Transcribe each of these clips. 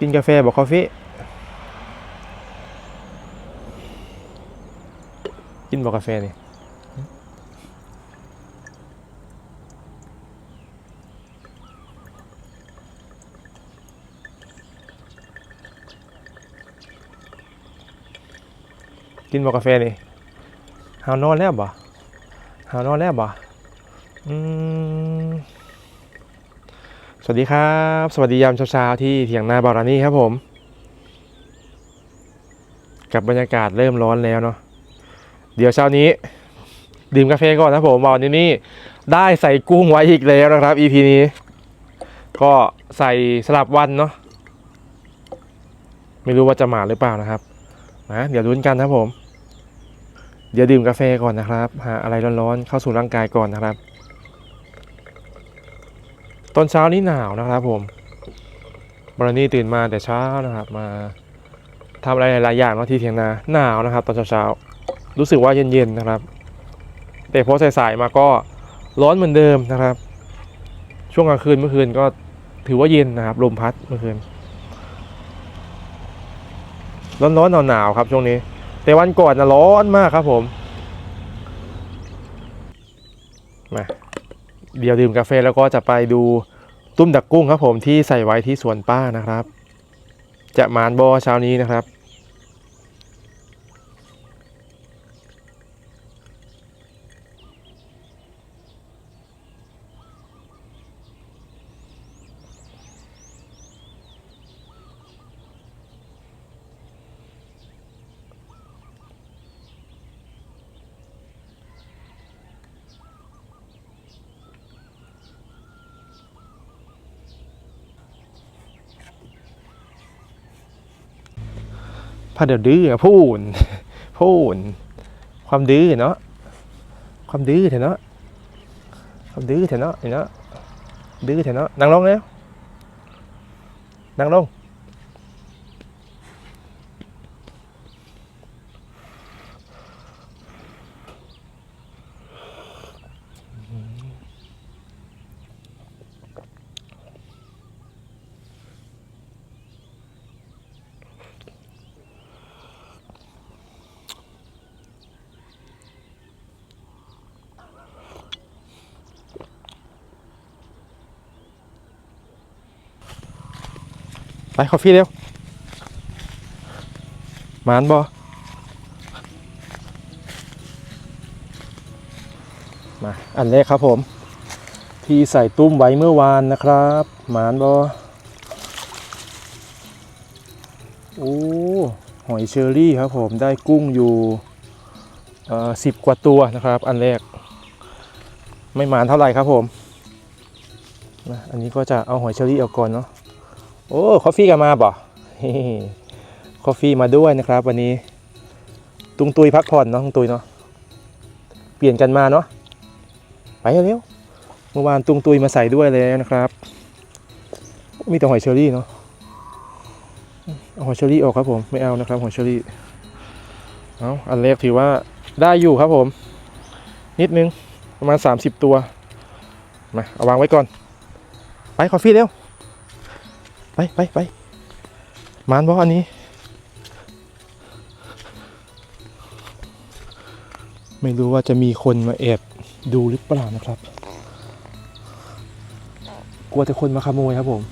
กินกาแฟบอกคอฟฟกินบอกกาแฟนี่กินบอกกาแฟนี่หาวนอนแล้วบ่หาวนอนแล้วบ่อืม สวัสดีครับ สวัสดียามเช้าๆที่เถียงนาบารานี่ครับผม กับบรรยากาศเริ่มร้อนแล้วเนาะเดี๋ยวเช้านี้ดื่มกาแฟก่อนนะผมวันนี้นี่ได้ใส่กุ้งไว้อีกแล้วนะครับ EP นี้ ก็ใส่สลับวันเนาะไม่รู้ว่าจะหมาหรือเปล่านะครับนะเดี๋ยวลุ้นกันนะครับผม เดี๋ยวดื่มกาแฟก่อนนะครับหาอะไรร้อนๆเข้าสู่ร่างกายก่อนนะครับ ตอนเช้านี้หนาวนะครับผมบรณีตื่นมาแต่เช้านะครับ มาทำอะไรหลายอย่างเนาะที่เถียงนาหนาวนะครับ ตอนเช้าๆรู้สึกว่าเย็นๆนะครับ แต่พอสายๆมาก็ร้อนเหมือนเดิมนะครับ ช่วงกลางคืนเมื่อคืนก็ถือว่าเย็นนะครับลมพัดเมื่อคืนร้อนๆหนาวๆครับช่วงนี้ แต่วันก่อนนะร้อนมากครับผมมา เดี๋ยวดื่มกาแฟแล้วก็จะไปดูตุ้มดักกุ้งครับผมที่ใส่ไว้ที่สวนป้านะครับ จะมานบอเช้านี้นะครับ พาเดี๋ยวดื้อพูนพูนความดื้อเนาะความดื้อเถอะเนาะความดื้อเถอะเนาะเนาะดื้อเถอะเนาะนั่งลงแล้วนั่งลง ไปคอฟฟี่เร็วหมานบอมาอันแรกครับผม ที่ใส่ตุ้มไว้เมื่อวานนะครับหมานบอโอ้หอยเชอรี่ครับผมได้กุ้งอยู่สิบกว่าตัวนะครับ อันแรก ไม่หมานเท่าไหร่ครับผมนะอันนี้ก็จะเอาหอยเชอรี่ออกก่อนเนาะ โอ้คอฟฟี่กันมาบ่เฮ้คอฟฟี่มาด้วยนะครับ วันนี้ ตุงตุยพักผ่อนเนาะตุงตุยเนาะเปลี่ยนกันมาเนาะไปเร็วเมื่อวานตุงตุยมาใส่ด้วยเลยนะครับ มีแต่หอยเชอรี่เนาะเอาหอยเชอรี่ออกครับผมไม่เอานะครับหอยเชอรี่เอาอันแรกถือว่าได้อยู่ครับผม นิดนึงประมาณ 30 ตัวมาเอาวางไว้ก่อน ไปคอฟฟี่เร็ว ไปไปไปมานบออันนี้ ไม่รู้ว่าจะมีคนมาแอบดูหรือเปล่านะครับ กลัวแต่คนมาขโมยครับผม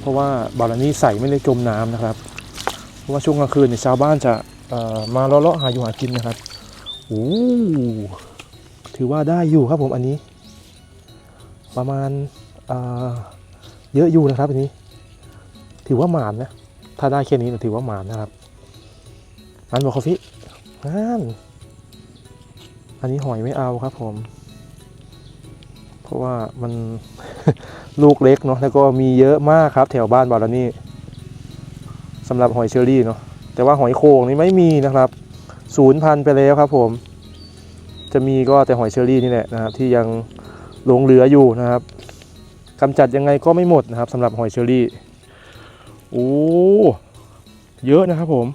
เพราะว่าบารานี่ใส่ไม่ได้จมน้ำนะครับ เพราะว่าช่วงกลางคืนเนี่ยชาวบ้านจะมาเลาะหาอยู่หากินนะครับโอ้ถือว่าได้อยู่ครับผมอันนี้ ประมาณเยอะอยู่นะครับอันนี้ ถือว่าหมานนะ ถ้าได้แค่นี้นะถือว่าหมานนะครับ อันบอกคอฟฟี่อันอันนี้หอยไม่เอาครับผม เพราะว่ามัน ลูกเล็กเนาะแล้วก็มีเยอะมากครับ แถวบ้านบารานี่สำหรับหอยเชอรี่เนาะแต่ว่าหอยโข่งนี่ไม่มีนะครับศูนย์พันไปแล้วครับผม จะมีก็แต่หอยเชอรี่นี่แหละนะครับ ที่ยังหลงเหลืออยู่นะครับกำจัดยังไงก็ไม่หมดนะครับสำหรับหอยเชอรี่ โอ้เยอะนะครับผม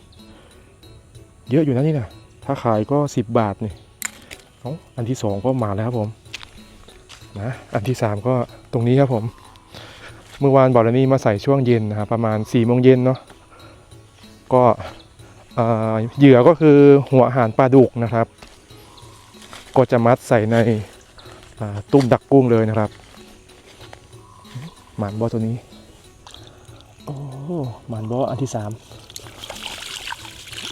เยอะอยู่นะนี่นะถ้าขายก็ 10 บาทนี่อันที่สองก็มาแล้วครับผมนะอันที่สามก็ตรงนี้ครับผม เมื่อวานบอลนี่มาใส่ช่วงเย็นนะครับประมาณ4ี่โมงเย็นเนาะก็เหยื่อก็คือหัวหารปลาดุกนะครับ ก็จะมัดใส่ในตุ้มดักกุ้งเลยนะครับหมานบอตัวนี้ โอ้หมานบออันที่สาม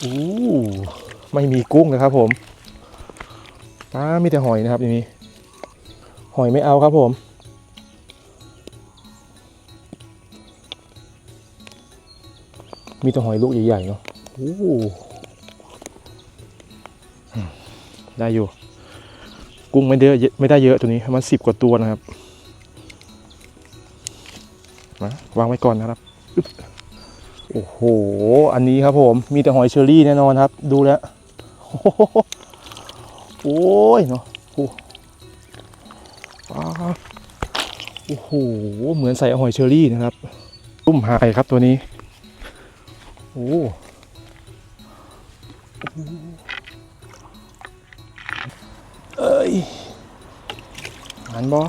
อู้ไม่มีกุ้งนะครับผมป้ามีแต่หอยนะครับอย่างนี้ หอยไม่เอาครับผมมีแต่หอยลูกใหญ่ๆเนาะโอ้อืมได้อยู่ กุ้งไม่ได้เยอะไม่ได้เยอะตัวนี้ประมาณสิบกว่าตัวนะครับ มาวางไว้ก่อนนะครับอึ๊บ โอ้โห อันนี้ครับผม มีแต่หอยเชอรี่แน่นอนครับ ดูแล้ว โอ้โหโอ้ยเนาะโอ้โห เหมือนใส่หอยเชอรี่นะครับตุ้มหายครับตัวนี้ โอ้เอ้ยหันบอ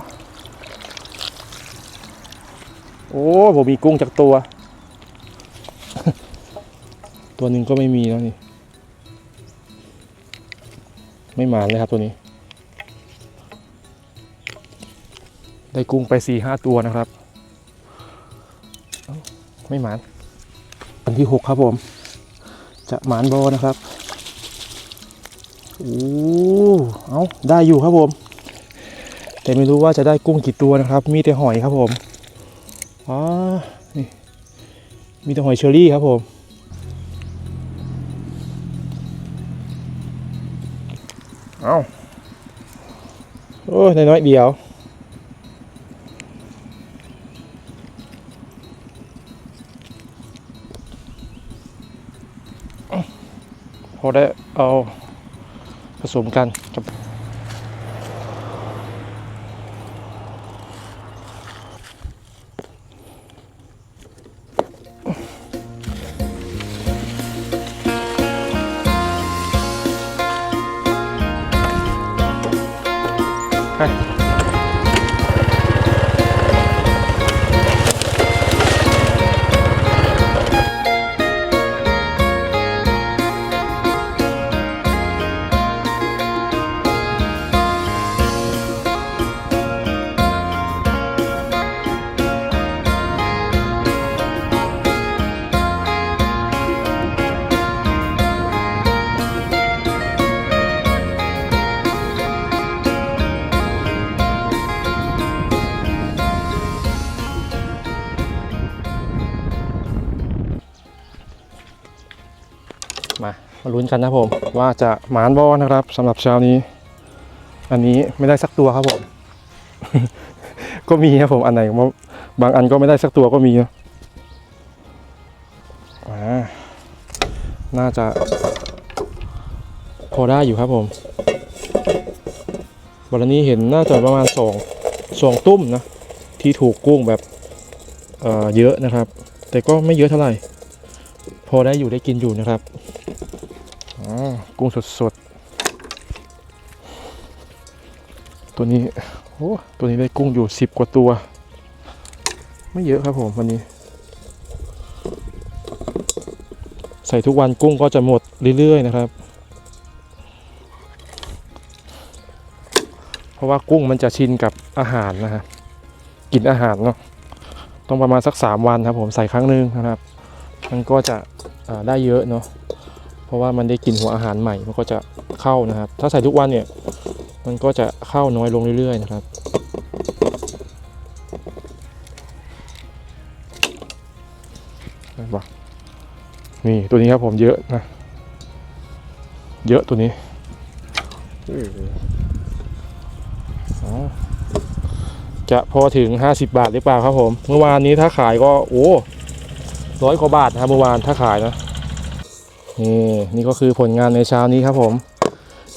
โอ้ผมมีกุ้งจากตัว ตัวหนึ่งก็ไม่มีแล้วนี่ ไม่หมานเลยครับตัวนี้ ได้กุ้งไปสี่ห้าตัวนะครับ ไม่หมาน อันที่หกครับผม จะหมานบอนะครับโอ้เอาได้อยู่ครับผม แต่ไม่รู้ว่าจะได้กุ้งกี่ตัวนะครับ มีแต่หอยครับผมอ๋อนี่มีแต่หอยเชอรี่ครับผม อ้ยน้อยเดียวพอได้เอาผสมกันกับ ลุ้นกันนะผม ว่าจะหมานบอนะครับสำหรับเช้านี้ อันนี้ไม่ได้สักตัวครับผม ก็มีครับผมอันไหนบางอันก็ไม่ได้สักตัวก็มีนะอ่าน่าจะ พอได้อยู่ครับผมบอลนี้เห็นน่าจะประมาณสองสองตุ้มนะ ที่ถูกกุ้งแบบเเยอะนะครับ แต่ก็ไม่เยอะเท่าไหร่ พอได้อยู่ได้กินอยู่นะครับ กุ้งสดๆ ตัวนี้โอ้ตัวนี้ได้กุ้งอยู่สิบกว่าตัว ไม่เยอะครับผมวันนี้ ใส่ทุกวันกุ้งก็จะหมดเรื่อยๆนะครับ เพราะว่ากุ้งมันจะชินกับอาหารนะครับกินอาหารเนาะต้องประมาณสัก 3 วันครับผมใส่ครั้งหนึ่งนะครับ มันก็จะได้เยอะเนาะ เพราะว่ามันได้กินหัวอาหารใหม่มันก็จะเข้านะครับ ถ้าใส่ทุกวันเนี่ยมันก็จะเข้าน้อยลงเรื่อยๆนะครับ นี่ตัวนี้ครับผมเยอะนะ เยอะตัวนี้จะพอถึง 50 บาทหรือเปล่าครับผม เมื่อวานนี้ถ้าขายก็ โอ้ร้อยกว่าบาทนะครับเมื่อวานถ้าขายนะ นี่นี่ก็คือผลงานในเช้านี้ครับผม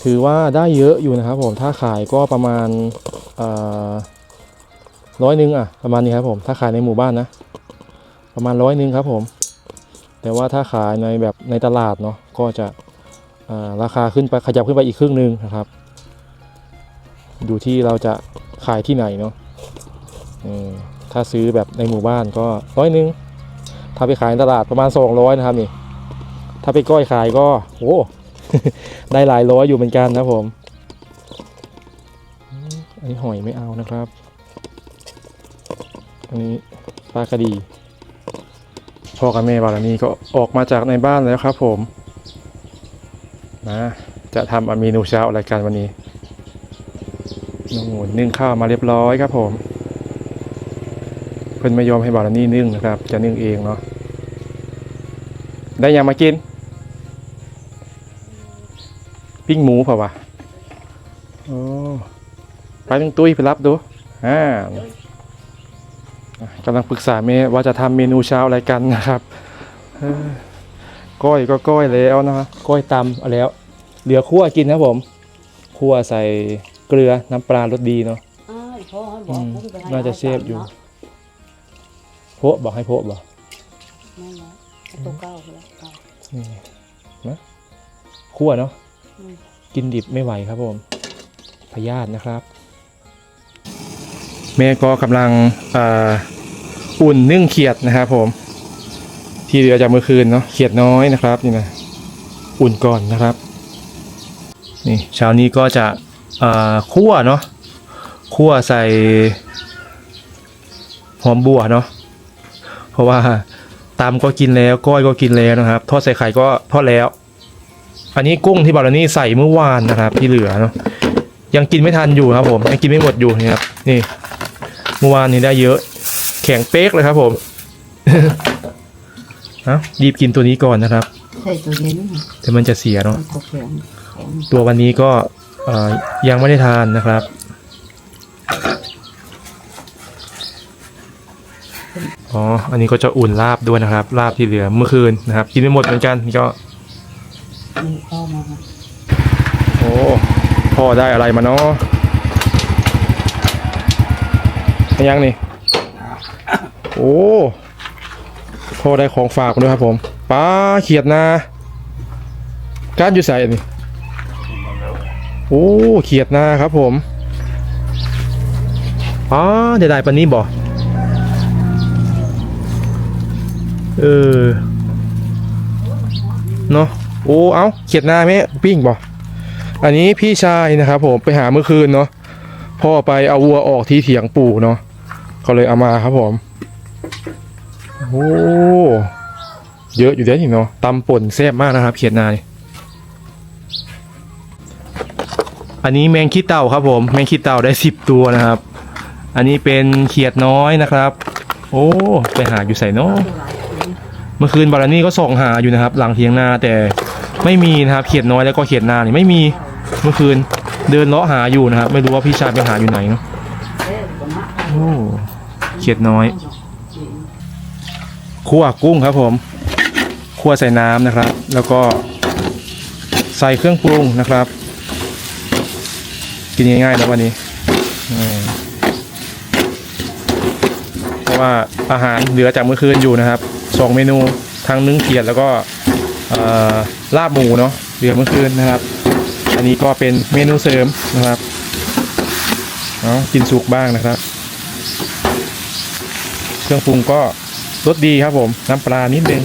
ถือว่าได้เยอะอยู่นะครับผมถ้าขายก็ประมาณร้อยหนึ่งอะประมาณนี้ครับผมถ้าขายในหมู่บ้านนะ ประมาณร้อยหนึ่งครับผม แต่ว่าถ้าขายในแบบในตลาดเนาะก็จะาราคาขึ้นไปขยับขึ้นไปอีกครึ่งหนึ่งนะครับ ดูที่เราจะขายที่ไหนเนาะถ้าซื้อแบบในหมู่บ้านก็ร้อยหนึ่งถ้าไปขายในตลาดประมาณ 200 นะครับนี่ ถ้าไปก้อยขายก็โอ้ได้หลายร้อยอยู่เหมือนกันนะผมอืมอันนี้หอยไม่เอานะครับ อันนี้ปลากระดี พ่อกับแม่บารมีก็ออกมาจากในบ้านแล้วครับผม นะ จะทำเมนูเช้าอะไรกันวันนี้น้องหมูนึ่งข้าวมาเรียบร้อยครับผมเพิ่นไม่ยอมให้บารมีนึ่งนะครับ จะนึ่งเองเนาะได้ยังมากิน ปิ้งหมูเปล่าวะโอ้ไปนึงตุ้ยไปรับดูอ่ากำลังปรึกษาเมย์ว่าจะทำเมนูเช้าอะไรกันนะครับเออก้อยก็ก้อยแล้วนะครับก้อยตำเอาแล้ว เหลือคั่วกินครับผมคั่วใส่เกลือน้ำปลารสดีเนาะอ้ายพ่อให้บอกอืมผมไปให้น่าจะเชฟอยู่นาะโพะบอกให้โพะบอกนั่นแหละเอาตัวเก้าไปแล้วเก้านี่นะคั่วเนาะอืม กินดิบไม่ไหวครับผมพยาธินะครับ แม่ก็กำลังออุ่นนึ่งเขียดนะครับ ผม ที่เหลือจากเมื่อคืนเนาะเขียดน้อยนะครับนี่นะอุ่นก่อนนะครับนี่เช้านี้ก็จะคั่วเนาะคั่วใส่หอมบัวเนาะเพราะว่าตำก็กินแล้วก้อยก็กินแล้วนะครับ ทอดใส่ไข่ก็ทอดแล้ว อันนี้กุ้งที่บารานี่ใส่เมื่อวานนะครับ ที่เหลือเนาะยังกินไม่ทันอยู่ครับผมยังกินไม่หมดอยู่นี่ครับนี่เมื่อวานนี้ได้เยอะ แข็งเป๊กเลยครับผมเอารีบกินตัวนี้ก่อนนะครับใส่ตัวเย็นเดี๋ยวมันจะเสียเนาะมันก็แข็งแข็งตัววันนี้ก็เอ่อยังไม่ได้ทานนะครับอ๋อ อันนี้ก็จะอุ่นลาบด้วยนะครับ ลาบที่เหลือเมื่อคืนนะครับ กินไม่หมดเหมือนกันนี่ก็ นี่พ่อมาโอ้พ่อได้อะไรมาเนาะยังนี่ โอ้พ่อได้ของฝากมาด้วยครับผมปลาเขียดนาก้านอยู่ใส่นี่โอ้เขียดนาครับผมอ๋อได้ได้ปนนี้บ่เออเนาะ โอ้เอ้าเขียดนาไหมปิ้งบ่อันนี้พี่ชายนะครับผมไปหาเมื่อคืนเนาะพ่อไปเอาวัวออกที่เถียงปู่เนาะเขาเลยเอามาครับผมโอ้เยอะอยู่เด้อนี่เนาะตำป่นแซ่บมากนะครับเขียดนานี่อันนี้แมงขี้เต่าครับผม แมงขี้เต่าได้สิบตัวนะครับ อันนี้เป็นเขียดน้อยนะครับ โอ้ไปหาอยู่ใส่เนาะเมื่อคืนบารานี่ก็ส่องหาอยู่นะครับ หลังเทียงนาแต่ ไม่มีนะครับเขียดน้อยแล้วก็เขียดนานี่ไม่มีเมื่อคืนเดินเลาะหาอยู่นะครับไม่รู้ว่าพี่ชายไปหาอยู่ไหนเนาะโอ้เขียดน้อยคั่วกุ้งครับผมคั่วใส่น้ำนะครับ แล้วก็ใส่เครื่องปรุงนะครับ กินง่ายๆแล้ววันนี้เพราะว่าอาหารเหลือจากเมื่อคืนอยู่นะครับสองเมนูทั้งนึ่งเขียดแล้วก็ ลาบหมูเนาะเหลือเมื่อคืนนะครับ อันนี้ก็เป็นเมนูเสริมนะครับเอาะกินสุกบ้างนะครับ เครื่องปรุงก็รสดีครับผม น้ำปลานิดนึง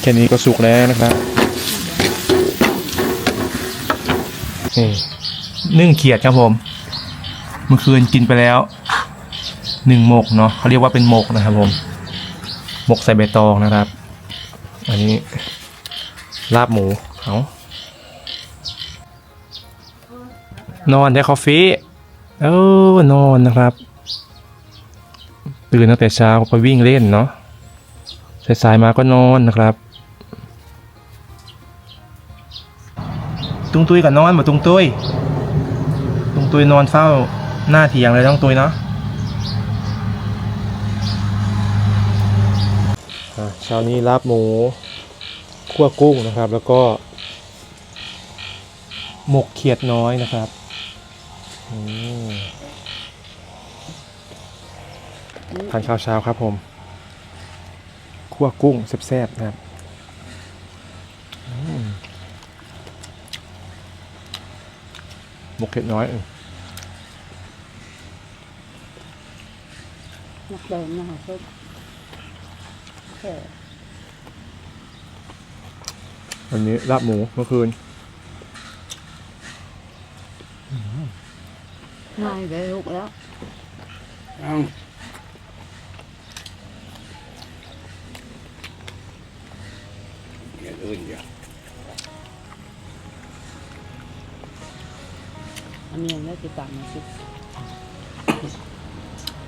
แค่นี้ก็สุกแล้วนะครับนี่นึ่งเขียดครับผม เมื่อคืนกินไปแล้วหนึ่งหมกเนาะเขาเรียกว่าเป็นหมกนะครับผม หมกใส่ใบตองนะครับ อันนี้ลาบหมูเอานอนได้คอฟฟี่เออนอนนะครับ ตื่นตั้งแต่เช้าไปวิ่งเล่นเนาะสายๆมาก็นอนนะครับ ตุงตุยกับนอนมาตุงตุยตุงตุยนอนเฝ้าหน้าเถียงเลยต้องตุยเนาะ อะเช้านี้ลาบหมูคั่วกุ้งนะครับ แล้วก็ หมกเขียดน้อยนะครับทานข้าวเช้าครับผมคั่วกุ้งแซ่บๆนะครับหมกเขียดน้อยเออนักเดินนะคะ ส้มแค่วันนี้ลาบหมูเมื่อคืนง่ายเลยลูกแล้วเอาอย่างอื่นเดี๋ยวอันนี้แล้วติดตามมาสิ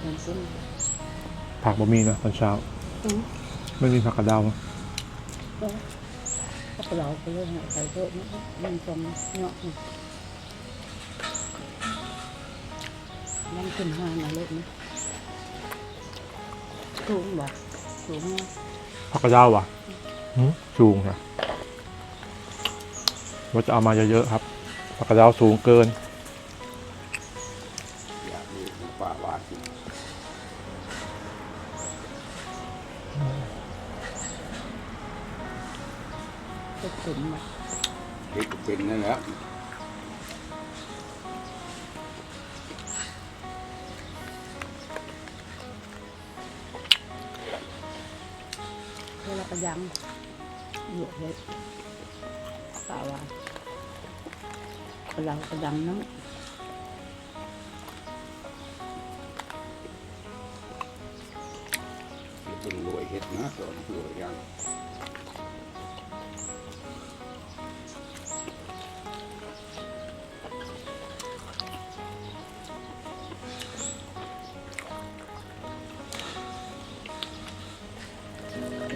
มันซึ่งผักบะหมี่นะตอนเช้า อืม ไม่มีผักกระเดาวนะพว กเราก็เลยหายใจเยอะนะมันจมเนาะมันขึ้นห้ามาเล็กนะสูงบ่สูงนะผักกระเจ้าว่ะสูงนะว่าจะเอามาเยอะๆครับผักกระเจ้าสูงเกิน ก็ขึ้นมาเด็กเป็นนั่นแหละเวลาก็ยังอยู่เลยป่าวาเราก็ยังเนาะเป็นรวยเห็ดนะตัวรวยยัง